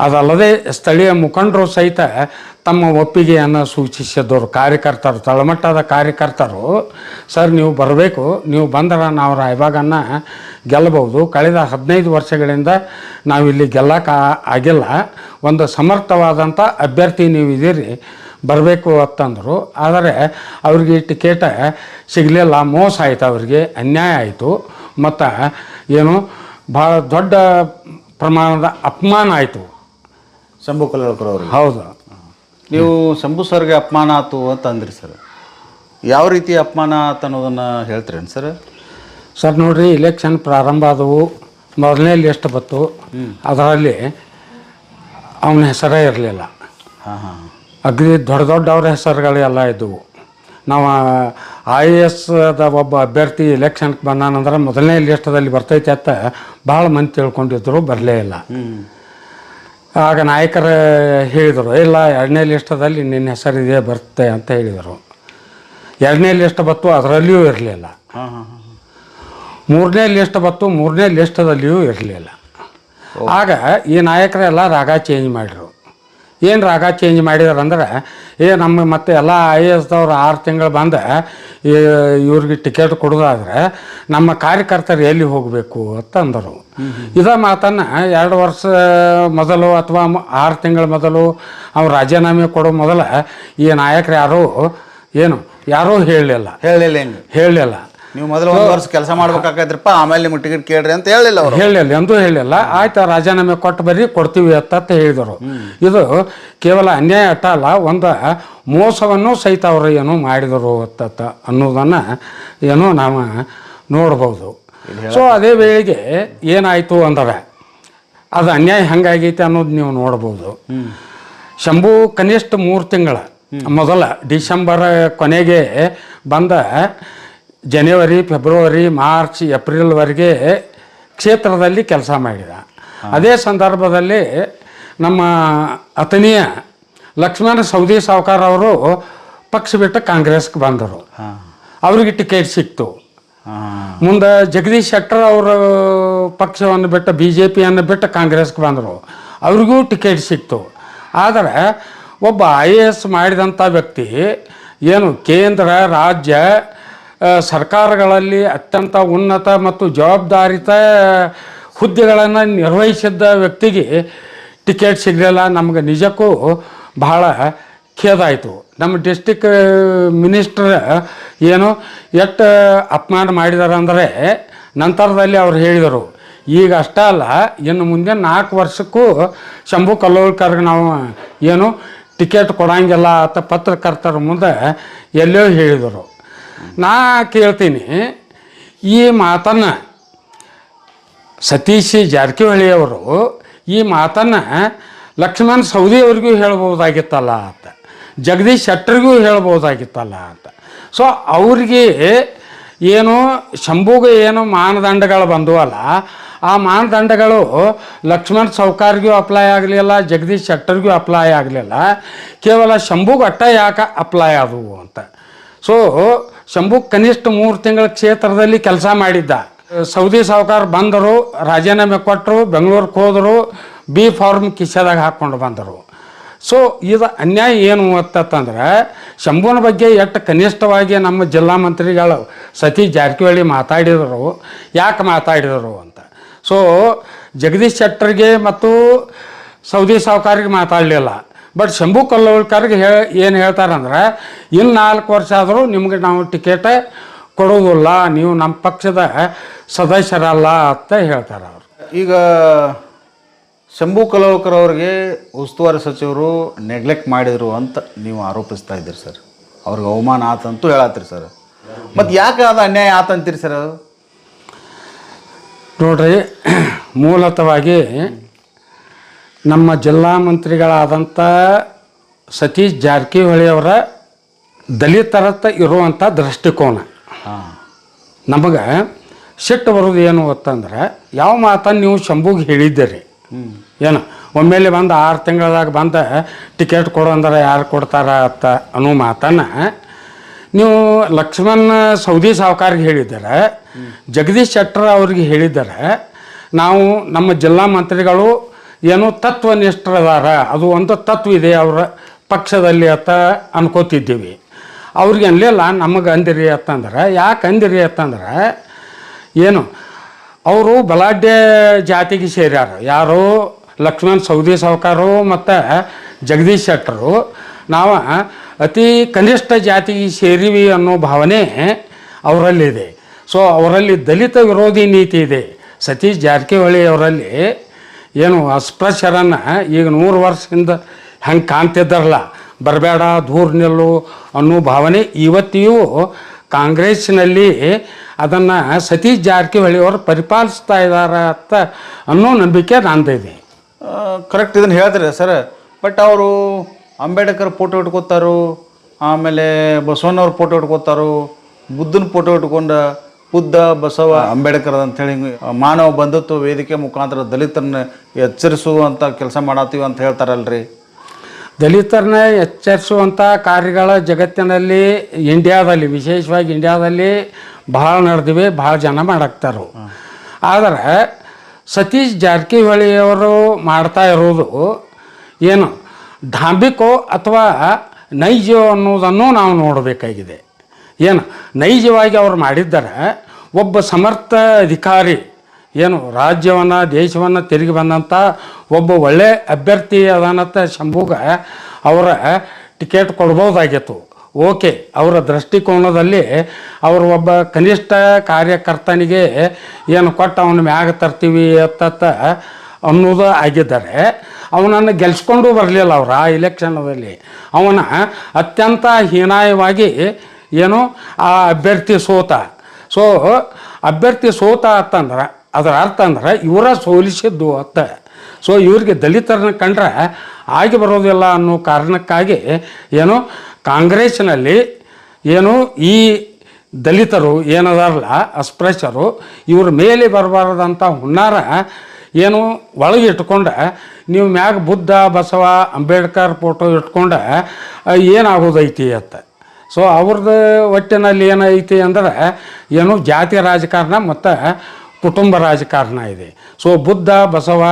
ಅದಲ್ಲದೆ ಸ್ಥಳೀಯ ಮುಖಂಡರು ಸಹಿತ ತಮ್ಮ ಒಪ್ಪಿಗೆಯನ್ನು ಸೂಚಿಸಿದ್ದವರು ಕಾರ್ಯಕರ್ತರು, ತಳಮಟ್ಟದ ಕಾರ್ಯಕರ್ತರು, ಸರ್, ನೀವು ಬರಬೇಕು. ನೀವು ಬಂದರೆ ನಾವು ರಾಯಬಾಗನ್ನು ಗೆಲ್ಲಬಹುದು. ಕಳೆದ ಹದಿನೈದು ವರ್ಷಗಳಿಂದ ನಾವಿಲ್ಲಿ ಗೆಲ್ಲಕ್ಕೆ ಆಗಿಲ್ಲ. ಒಂದು ಸಮರ್ಥವಾದಂಥ ಅಭ್ಯರ್ಥಿ ನೀವು ಇದ್ದೀರಿ. ಬರಬೇಕು ಅಂತಂದರು. ಆದರೆ ಅವ್ರಿಗೆ ಟಿಕೆಟ ಸಿಗಲಿಲ್ಲ. ಮೋಸ ಆಯಿತು ಅವರಿಗೆ. ಅನ್ಯಾಯ ಆಯಿತು. ಮತ್ತು ಏನು ಭಾಳ ದೊಡ್ಡ ಪ್ರಮಾಣದ ಅಪಮಾನ ಆಯಿತು. ಶಂಭು ಕಲ್ಲಳ್ಕರ್ ಹೌದಾ. ಹೌದು ನೀವು ಶಂಭು ಸರ್ಗೆ ಅಪಮಾನ ಆತು ಅಂತ ಅಂದ್ರಿ ಸರ್. ಯಾವ ರೀತಿ ಅಪಮಾನ ಆತ ಅನ್ನೋದನ್ನ ಹೇಳ್ತೀರೇನು ಸರ್? ಸರ್ ನೋಡಿರಿ ಇಲೆಕ್ಷನ್ ಪ್ರಾರಂಭ ಆದವು ಮೊದಲನೇ ಲಿಸ್ಟ್ ಬಂತು. ಅದರಲ್ಲಿ ಅವನ ಹೆಸರೇ ಇರಲಿಲ್ಲ. ಹಾಂ ಹಾಂ ಅಗ್ರಿ ದೊಡ್ಡ ದೊಡ್ಡವ್ರ ಹೆಸರುಗಳೆಲ್ಲ ಇದ್ದವು ನಾವು ಐ ಎ ಎಸ್ದ ಒಬ್ಬ ಅಭ್ಯರ್ಥಿ ಇಲೆಕ್ಷನ್ಗೆ ಬಂದಾನಂದ್ರೆ ಮೊದಲನೇ ಲಿಸ್ಟದಲ್ಲಿ ಬರ್ತೈತೆ ಅಂತ ಭಾಳ ಮಂದಿ ತಿಳ್ಕೊಂಡಿದ್ರು ಬರಲೇ ಇಲ್ಲ. ಆಗ ನಾಯಕರು ಹೇಳಿದರು ಇಲ್ಲ ಎರಡನೇ ಲಿಸ್ಟದಲ್ಲಿ ನಿನ್ನ ಹೆಸರಿದೆ ಬರುತ್ತೆ ಅಂತ ಹೇಳಿದರು. ಎರಡನೇ ಲಿಸ್ಟ್ ಬತ್ತು ಅದರಲ್ಲಿಯೂ ಇರಲಿಲ್ಲ. ಮೂರನೇ ಲಿಸ್ಟ್ ಬತ್ತು ಮೂರನೇ ಲಿಸ್ಟದಲ್ಲಿಯೂ ಇರಲಿಲ್ಲ. ಆಗ ಈ ನಾಯಕರೆಲ್ಲ ರಾಗ ಚೇಂಜ್ ಮಾಡಿದರು. ಏನು ರಾಗ ಚೇಂಜ್ ಮಾಡಿದಾರೆ ಅಂದ್ರೆ ಏ ನಮ್ಮ ಮತ್ತೆ ಎಲ್ಲ ಐ ಎ ಎಸ್ದವ್ರು ಆರು ತಿಂಗಳು ಬಂದು ಇವ್ರಿಗೆ ಟಿಕೆಟ್ ಕೊಡೋದಾದ್ರೆ ನಮ್ಮ ಕಾರ್ಯಕರ್ತರು ಎಲ್ಲಿ ಹೋಗಬೇಕು ಅಂತ ಅಂದರು. ಇದ ಮಾತನ್ನು ಎರಡು ವರ್ಷ ಮೊದಲು ಅಥವಾ ಆರು ತಿಂಗಳ ಮೊದಲು ಅವ್ರು ರಾಜೀನಾಮೆ ಕೊಡೋ ಮೊದಲ ಈ ನಾಯಕರು ಯಾರು ಏನು ಯಾರೂ ಹೇಳಲಿಲ್ಲ. ಹೇಳಲಿಲ್ಲ ಹೇಳಲಿಲ್ಲ. ನೀವು ಮೊದಲು ಒಂದು ವರ್ಷ ಕೆಲಸ ಮಾಡ್ಬೇಕಾಗೈತ್ರಪ್ಪ ಆಮೇಲೆ ನಿಮ್ಗೆ ಟಿಕೆಟ್ ಕೇಳ್ರಿ ಅಂತ ಹೇಳಿಲ್ಲ ಅವರು. ಹೇಳಿಲ್ಲ ಎಂದೂ ಹೇಳಿಲ್ಲ. ಆಯ್ತು ರಾಜೀನಾಮೆ ಕೊಟ್ಟು ಬರ್ರಿ ಕೊಡ್ತೀವಿ ಅಂತ ಹೇಳಿದರು. ಇದು ಕೇವಲ ಅನ್ಯಾಯ ಅಟ್ಟ ಅಲ್ಲ ಒಂದು ಮೋಸವನ್ನು ಸಹಿತ ಅವರು ಏನು ಮಾಡಿದರು ಅತ್ತ ಅನ್ನೋದನ್ನು ಏನು ನಾವು ನೋಡ್ಬೋದು. ಸೊ ಅದೇ ವೇಳೆಗೆ ಏನಾಯಿತು ಅಂದ್ರೆ ಅದು ಅನ್ಯಾಯ ಹೆಂಗಾಗೈತೆ ಅನ್ನೋದು ನೀವು ನೋಡ್ಬೋದು. ಶಂಭು ಕನಿಷ್ಠ ಮೂರು ತಿಂಗಳ ಮೊದಲ ಡಿಸೆಂಬರ್ ಕೊನೆಗೆ ಬಂದ ಜನವರಿ ಫೆಬ್ರವರಿ ಮಾರ್ಚ್ ಏಪ್ರಿಲ್ವರೆಗೆ ಕ್ಷೇತ್ರದಲ್ಲಿ ಕೆಲಸ ಮಾಡಿದ. ಅದೇ ಸಂದರ್ಭದಲ್ಲಿ ನಮ್ಮ ಅತನಿಯ ಲಕ್ಷ್ಮಣ ಸೌದಿ ಸಾವ್ಕಾರ್ ಅವರು ಪಕ್ಷ ಬಿಟ್ಟು ಕಾಂಗ್ರೆಸ್ಗೆ ಬಂದರು. ಅವ್ರಿಗೆ ಟಿಕೆಟ್ ಸಿಕ್ತು. ಮುಂದೆ ಜಗದೀಶ್ ಶೆಟ್ಟರ್ ಅವರು ಪಕ್ಷವನ್ನು ಬಿಟ್ಟು ಬಿ ಜೆ ಪಿಯನ್ನು ಬಿಟ್ಟು ಕಾಂಗ್ರೆಸ್ಗೆ ಬಂದರು. ಅವ್ರಿಗೂ ಟಿಕೆಟ್ ಸಿಕ್ತು. ಆದರೆ ಒಬ್ಬ ಐ ಎ ಎಸ್ ಮಾಡಿದಂಥ ವ್ಯಕ್ತಿ ಏನು ಕೇಂದ್ರ ರಾಜ್ಯ ಸರ್ಕಾರಗಳಲ್ಲಿ ಅತ್ಯಂತ ಉನ್ನತ ಮತ್ತು ಜವಾಬ್ದಾರಿತ ಹುದ್ದೆಗಳನ್ನು ನಿರ್ವಹಿಸಿದ್ದ ವ್ಯಕ್ತಿಗೆ ಟಿಕೆಟ್ ಸಿಗಲಿಲ್ಲ. ನಮ್ಗೆ ನಿಜಕ್ಕೂ ಬಹಳ ಖೇದ ಆಯಿತು ನಮ್ಮ ಡಿಸ್ಟಿಕ್ ಮಿನಿಸ್ಟ್ರ್ ಏನು ಎಷ್ಟು ಅಪಮಾನ ಮಾಡಿದಾರಂದರೆ ನಂತರದಲ್ಲಿ ಅವ್ರು ಹೇಳಿದರು. ಈಗ ಅಷ್ಟೇ ಅಲ್ಲ, ಇನ್ನು ಮುಂದೆ ನಾಲ್ಕು ವರ್ಷಕ್ಕೂ ಶಂಭು ಕಲ್ಲೋಳ್ಕರ್ಗೆ ನಾವು ಏನು ಟಿಕೆಟ್ ಕೊಡೋಂಗಿಲ್ಲ ಅಂತ ಪತ್ರಕರ್ತರ ಮುಂದೆ ಎಲ್ಲೋ ಹೇಳಿದರು. ನಾ ಕೇಳ್ತೀನಿ, ಈ ಮಾತನ್ನು ಸತೀಶ್ ಜಾರಕಿಹೊಳಿ ಅವರು, ಈ ಮಾತನ್ನು ಲಕ್ಷ್ಮಣ್ ಸೌದಿ ಅವ್ರಿಗೂ ಹೇಳ್ಬೋದಾಗಿತ್ತಲ್ಲ ಅಂತ, ಜಗದೀಶ್ ಶೆಟ್ಟರಿಗೂ ಹೇಳ್ಬೋದಾಗಿತ್ತಲ್ಲ ಅಂತ. ಸೊ ಅವ್ರಿಗೆ ಏನು, ಶಂಭುಗೆ ಏನು ಮಾನದಂಡಗಳು ಬಂದವಲ್ಲ, ಆ ಮಾನದಂಡಗಳು ಲಕ್ಷ್ಮಣ್ ಸೌಕಾರ್ಗೂ ಅಪ್ಲೈ ಆಗಲಿಲ್ಲ, ಜಗದೀಶ್ ಶೆಟ್ಟರ್ಗೂ ಅಪ್ಲೈ ಆಗಲಿಲ್ಲ, ಕೇವಲ ಶಂಭುಗೆ ಅಟ್ಟ ಯಾಕೆ ಅಪ್ಲೈ ಆದವು ಅಂತ. ಸೊ ಶಂಭು ಕನಿಷ್ಠ ಮೂರು ತಿಂಗಳ ಕ್ಷೇತ್ರದಲ್ಲಿ ಕೆಲಸ ಮಾಡಿದ್ದ. ಸೌದಿ ಸಾವುಕಾರ ಬಂದರು, ರಾಜೀನಾಮೆ ಕೊಟ್ಟರು, ಬೆಂಗಳೂರಿಗೆ ಹೋದರು, ಬಿ ಫಾರ್ಮ್ ಕಿಶೆದಾಗ ಹಾಕ್ಕೊಂಡು ಬಂದರು. ಸೊ, ಇದು ಅನ್ಯಾಯ ಏನು ಅಂತಂದ್ರೆ, ಶಂಭುನ ಬಗ್ಗೆ ಎಷ್ಟು ಕನಿಷ್ಠವಾಗಿ ನಮ್ಮ ಜಿಲ್ಲಾ ಮಂತ್ರಿಗಳು ಸತೀಶ್ ಜಾರಕಿಹೊಳಿ ಮಾತಾಡಿದರು, ಯಾಕೆ ಮಾತಾಡಿದರು ಅಂತ. ಸೊ, ಜಗದೀಶ್ ಶೆಟ್ಟರ್ಗೆ ಮತ್ತು ಸೌದಿ ಸಾವುಕಾರಿಗೆ ಮಾತಾಡಲಿಲ್ಲ. ಬಟ್ ಶಂಭು ಕಲ್ಲೋಳ್ಕರ್ಗೆ ಹೇ ಏನು ಹೇಳ್ತಾರಂದ್ರೆ ಇನ್ನು ನಾಲ್ಕು ವರ್ಷ ಆದರೂ ನಿಮಗೆ ನಾವು ಟಿಕೆಟ್ ಕೊಡೋದಿಲ್ಲ ನೀವು ನಮ್ಮ ಪಕ್ಷದ ಸದಸ್ಯರಲ್ಲ ಅಂತ ಹೇಳ್ತಾರೆ ಅವರು. ಈಗ ಶಂಭು ಕಲೋಳ್ಕರ್ ಅವ್ರಿಗೆ ಉಸ್ತುವಾರಿ ಸಚಿವರು ನೆಗ್ಲೆಕ್ಟ್ ಮಾಡಿದರು ಅಂತ ನೀವು ಆರೋಪಿಸ್ತಾ ಇದ್ದೀರಿ ಸರ್. ಅವ್ರಿಗೆ ಅವಮಾನ ಆತಂತೂ ಹೇಳತ್ತೀರಿ ಸರ್. ಮತ್ತು ಯಾಕೆ ಅದು ಅನ್ಯಾಯ ಆತಂತೀರಿ ಸರ್ ಅದು? ನೋಡ್ರಿ ಮೂಲತಃವಾಗಿ ನಮ್ಮ ಜಿಲ್ಲಾ ಮಂತ್ರಿಗಳಾದಂಥ ಸತೀಶ್ ಜಾರಕಿಹೊಳಿ ಅವರ ದಲಿತರತ್ತ ಇರುವಂಥ ದೃಷ್ಟಿಕೋನ. ಹಾಂ. ನಮಗೆ ಸಿಟ್ಟು ಬರೋದು ಏನು ಗೊತ್ತಂದ್ರೆ ಯಾವ ಮಾತನ್ನು ನೀವು ಶಂಭುಗೆ ಹೇಳಿದ್ದೀರಿ. ಏನು ಒಮ್ಮೆಲೆ ಬಂದು ಆರು ತಿಂಗಳದಾಗ ಬಂದು ಟಿಕೆಟ್ ಕೊಡು ಅಂದ್ರೆ ಯಾರು ಕೊಡ್ತಾರ ಅಂತ ಅನ್ನೋ ಮಾತನ್ನು ನೀವು ಲಕ್ಷ್ಮಣ ಸೌದಿ ಸಾವುಕಾರ್ಗೆ ಹೇಳಿದ್ದಾರೆ ಜಗದೀಶ್ ಶೆಟ್ಟರ್ ಅವ್ರಿಗೆ ಹೇಳಿದ್ದಾರೆ ನಾವು ನಮ್ಮ ಜಿಲ್ಲಾ ಮಂತ್ರಿಗಳು ಏನೋ ತತ್ವನಿಷ್ಠರದಾರ ಅದು ಒಂದು ತತ್ವ ಇದೆ ಅವರ ಪಕ್ಷದಲ್ಲಿ ಅಂತ ಅನ್ಕೋತಿದ್ದೀವಿ. ಅವ್ರಿಗೆ ಅನ್ಲಿಲ್ಲ, ನಮಗೆ ಅಂದಿರಿ ಅಂತಂದ್ರೆ ಯಾಕೆ ಅಂದಿರಿ ಅಂತಂದ್ರೆ ಏನು, ಅವರು ಬಲಾಢ್ಯ ಜಾತಿಗೆ ಸೇರ್ಯಾರ. ಯಾರು ಲಕ್ಷ್ಮಣ್ ಸೌದಿ ಸಾವುಕಾರು ಮತ್ತು ಜಗದೀಶ್ ಶೆಟ್ಟರು, ನಾವು ಅತಿ ಕನಿಷ್ಠ ಜಾತಿಗೆ ಸೇರಿವಿ ಅನ್ನೋ ಭಾವನೆ ಅವರಲ್ಲಿದೆ. ಸೊ ಅವರಲ್ಲಿ ದಲಿತ ವಿರೋಧಿ ನೀತಿ ಇದೆ. ಸತೀಶ್ ಜಾರಕಿಹೊಳಿ ಅವರಲ್ಲಿ ಏನು ಅಸ್ಪೃಶ್ಯರನ್ನು ಈಗ ನೂರು ವರ್ಷದಿಂದ ಹೆಂಗೆ ಕಾಣ್ತಿದ್ದಾರಲ್ಲ? ಬರಬೇಡ, ದೂರ ನಿಲ್ಲು ಅನ್ನೋ ಭಾವನೆ ಇವತ್ತಿಯೂ ಕಾಂಗ್ರೆಸ್ನಲ್ಲಿ ಅದನ್ನು ಸತೀಶ್ ಜಾರಕಿಹೊಳಿ ಅವರು ಪರಿಪಾಲಿಸ್ತಾ ಇದ್ದಾರೆ ಅಂತ ಅನ್ನೋ ನಂಬಿಕೆ ನಂದಿದೆ ಕರೆಕ್ಟ್ ಇದನ್ನು ಹೇಳ್ತಾರೆ ಸರ್? ಬಟ್ ಅವರು ಅಂಬೇಡ್ಕರ್ ಫೋಟೋ ಇಟ್ಕೋತಾರು, ಆಮೇಲೆ ಬಸವಣ್ಣವ್ರ ಫೋಟೋ ಇಟ್ಕೋತಾರು, ಬುದ್ಧನ ಫೋಟೋ ಇಟ್ಕೊಂಡು ಬುದ್ಧ ಬಸವ ಅಂಬೇಡ್ಕರ್ ಅಂತ ಹೇಳಿ ಮಾನವ ಬಂಧುತ್ವ ವೇದಿಕೆ ಮುಖಾಂತರ ದಲಿತರನ್ನ ಎಚ್ಚರಿಸುವಂಥ ಕೆಲಸ ಮಾಡತ್ತೀವಿ ಅಂತ ಹೇಳ್ತಾರಲ್ರಿ. ದಲಿತರನ್ನ ಎಚ್ಚರಿಸುವಂಥ ಕಾರ್ಯಗಳ ಜಗತ್ತಿನಲ್ಲಿ ಇಂಡಿಯಾದಲ್ಲಿ ವಿಶೇಷವಾಗಿ ಇಂಡಿಯಾದಲ್ಲಿ ಭಾಳ ನಡೆದಿವೆ ಭಾಳ ಜನ ಮಾಡಾಕ್ತಾರು. ಆದರೆ ಸತೀಶ್ ಜಾರಕಿಹೊಳಿಯವರು ಮಾಡ್ತಾ ಇರೋದು ಏನು? ಡಾಂಬಿಕೋ ಅಥವಾ ನೈಜೋ ಅನ್ನೋದನ್ನು ನಾವು ನೋಡಬೇಕಾಗಿದೆ. ಏನು, ನೈಜವಾಗಿ ಅವ್ರು ಮಾಡಿದ್ದಾರೆ, ಒಬ್ಬ ಸಮರ್ಥ ಅಧಿಕಾರಿ, ಏನು, ರಾಜ್ಯವನ್ನು, ದೇಶವನ್ನು ತಿರುಗಿ ಬಂದಂಥ ಒಬ್ಬ ಒಳ್ಳೆ ಅಭ್ಯರ್ಥಿ ಅದಾನಂತ ಶಂಭುಗ ಅವರ ಟಿಕೆಟ್ ಕೊಡ್ಬೋದಾಗಿತ್ತು. ಓಕೆ, ಅವರ ದೃಷ್ಟಿಕೋನದಲ್ಲಿ ಅವರು ಒಬ್ಬ ಕನಿಷ್ಠ ಕಾರ್ಯಕರ್ತನಿಗೆ ಏನು, ಕೊಟ್ಟು ಅವನ ಮ್ಯಾಗ ತರ್ತೀವಿ ಅತ್ತತ್ತ ಅನ್ನೋದು ಆಗಿದ್ದಾರೆ. ಅವನನ್ನು ಗೆಲ್ಸ್ಕೊಂಡು ಬರಲಿಲ್ಲ ಅವರು ಆ ಇಲೆಕ್ಷನ್ನಲ್ಲಿ ಅವನ ಅತ್ಯಂತ ಹೀನಾಯವಾಗಿ ಏನು? ಆ ಅಭ್ಯರ್ಥಿ ಸೋತ. ಸೊ ಅಭ್ಯರ್ಥಿ ಸೋತ ಅಂತಂದ್ರೆ, ಅದರ ಅರ್ಥ ಅಂದ್ರೆ ಇವರ ಸೋಲಿಸಿದ್ದು ಅತ್ತ. ಸೊ ಇವ್ರಿಗೆ ದಲಿತರನ್ನ ಕಂಡ್ರೆ ಆಗಿ ಬರೋದಿಲ್ಲ ಅನ್ನೋ ಕಾರಣಕ್ಕಾಗಿ ಏನು? ಕಾಂಗ್ರೆಸ್ನಲ್ಲಿ ಏನು ಈ ದಲಿತರು ಏನದಾರಲ್ಲ ಅಸ್ಪೃಶ್ಯರು ಇವ್ರ ಮೇಲೆ ಬರಬಾರ್ದಂಥ ಹುನ್ನಾರ ಏನು ಒಳಗೆ ಇಟ್ಕೊಂಡ, ನೀವು ಮ್ಯಾಗ ಬುದ್ಧ, ಬಸವ, ಅಂಬೇಡ್ಕರ್ ಫೋಟೋ ಇಟ್ಕೊಂಡ, ಏನಾಗೋದೈತಿ ಅಂತ ಸೊ ಅವ್ರದ್ದು ಒಟ್ಟಿನಲ್ಲಿ ಏನೈತಿ ಅಂದ್ರೆ, ಏನು ಜಾತಿ ರಾಜಕಾರಣ ಮತ್ತು ಕುಟುಂಬ ರಾಜಕಾರಣ ಇದೆ. ಸೊ ಬುದ್ಧ, ಬಸವ,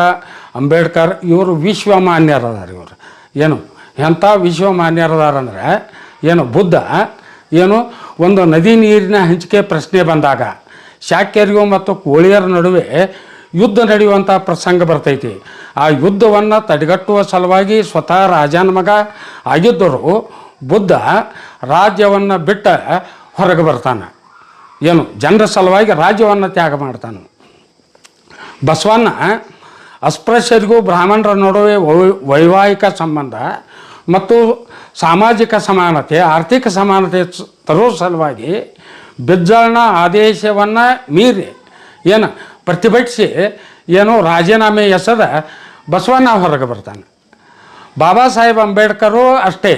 ಅಂಬೇಡ್ಕರ್ ಇವರು ವಿಶ್ವಮಾನ್ಯರದಾರ ಇವರು. ಏನು? ಎಂಥ ವಿಶ್ವಮಾನ್ಯರದಾರ ಅಂದ್ರೆ, ಏನು ಬುದ್ಧ, ಏನು ಒಂದು ನದಿ ನೀರಿನ ಹಂಚಿಕೆ ಪ್ರಶ್ನೆ ಬಂದಾಗ, ಶಾಕ್ಯರಿಗೂ ಮತ್ತು ಕೋಳಿಯರ ನಡುವೆ ಯುದ್ಧ ನಡೆಯುವಂಥ ಪ್ರಸಂಗ ಬರ್ತೈತಿ. ಆ ಯುದ್ಧವನ್ನು ತಡೆಗಟ್ಟುವ ಸಲುವಾಗಿ ಸ್ವತಃ ರಾಜನ ಮಗ ಆಗಿದ್ದರು. ಬುದ್ಧ ರಾಜ್ಯವನ್ನು ಬಿಟ್ಟ ಹೊರಗೆ ಬರ್ತಾನೆ. ಏನು, ಜನರ ಸಲುವಾಗಿ ರಾಜ್ಯವನ್ನು ತ್ಯಾಗ ಮಾಡ್ತಾನೆ. ಬಸವಣ್ಣ ಅಸ್ಪೃಶ್ಯರಿಗೂ ಬ್ರಾಹ್ಮಣರ ನಡುವೆ ವೈವಾಹಿಕ ಸಂಬಂಧ ಮತ್ತು ಸಾಮಾಜಿಕ ಸಮಾನತೆ, ಆರ್ಥಿಕ ಸಮಾನತೆ ತರೋ ಸಲುವಾಗಿ ಬಿಜ್ಜಳನ ಆದೇಶವನ್ನು ಮೀರಿ, ಏನು, ಪ್ರತಿಭಟಿಸಿ, ಏನು, ರಾಜೀನಾಮೆ ಎಸದ ಬಸವಣ್ಣ ಹೊರಗೆ ಬರ್ತಾನೆ. ಬಾಬಾ ಸಾಹೇಬ್ ಅಂಬೇಡ್ಕರು ಅಷ್ಟೇ.